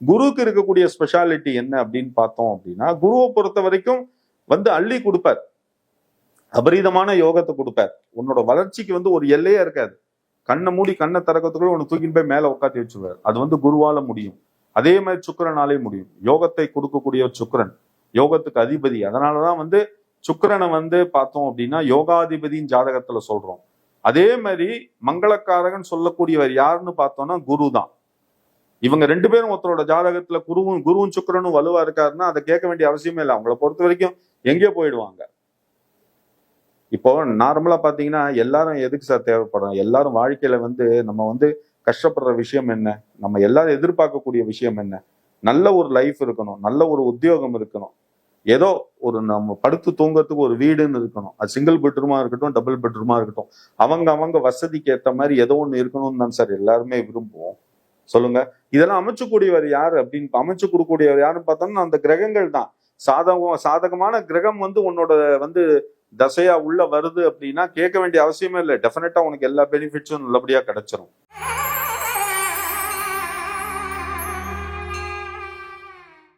குருவுக்கு இருக்கக்கூடிய ஸ்பெஷாலிட்டி என்ன அப்படின்னு பார்த்தோம் அப்படின்னா குருவை பொறுத்த வரைக்கும் வந்து அள்ளி கொடுப்பார். அபரீதமான யோகத்தை கொடுப்பார். உன்னோட வளர்ச்சிக்கு வந்து ஒரு எல்லையே இருக்காது. கண்ணை மூடி கண்ணை திறக்கிறதுக்குள்ள உன்னை தூக்கின்னு போய் மேல உட்காந்து வச்சுருவார். அது வந்து குருவால முடியும். அதே மாதிரி சுக்கரனாலே முடியும். யோகத்தை கொடுக்கக்கூடிய சுக்கரன் யோகத்துக்கு அதிபதி. அதனாலதான் வந்து சுக்கரனை வந்து பார்த்தோம் அப்படின்னா யோகாதிபதியின் ஜாதகத்துல சொல்றோம். அதே மாதிரி மங்களக்காரகன் சொல்லக்கூடியவர் யாருன்னு பார்த்தோம்னா குரு தான் இவங்க ரெண்டு பேரும் ஒருத்தரோட ஜாதகத்துல குருவும் குருவும் சுக்கிரனும் வலுவா இருக்காருன்னா அதை கேட்க வேண்டிய அவசியமே இல்லை. அவங்கள பொறுத்த வரைக்கும் எங்கேயோ போயிடுவாங்க. இப்போ நார்மலா பாத்தீங்கன்னா எல்லாரும் எதுக்கு சார் தேவைப்படும்? எல்லாரும் வாழ்க்கையில வந்து நம்ம வந்து கஷ்டப்படுற விஷயம் என்ன? நம்ம எல்லாரும் எதிர்பார்க்கக்கூடிய விஷயம் என்ன? நல்ல ஒரு லைஃப் இருக்கணும். நல்ல ஒரு உத்தியோகம் இருக்கணும். ஏதோ ஒரு நம்ம படுத்து தூங்கறதுக்கு ஒரு வீடுன்னு இருக்கணும். அது சிங்கிள் பெட்ரூமா இருக்கட்டும் டபுள் பெட்ரூமா இருக்கட்டும். அவங்க அவங்க வசதிக்கு ஏற்ற மாதிரி ஏதோ ஒன்று இருக்கணும்னு தான் சார் எல்லாருமே விரும்புவோம். சொல்லுங்க. இதெல்லாம் அமைச்சுக்கூடியவர் யாரு அப்படின்னு அமைச்சு கொடுக்கக்கூடியவர் யாருன்னு பார்த்தோம்னா அந்த கிரகங்கள் தான். சாதகம் சாதகமான கிரகம் வந்து உன்னோட வந்து தசையா உள்ள வருது அப்படின்னா கேட்க வேண்டிய அவசியமே இல்லை. டெஃபினட்டா உனக்கு எல்லா பெனிஃபிட்ஸும் நல்லபடியா கிடைச்சிரும்.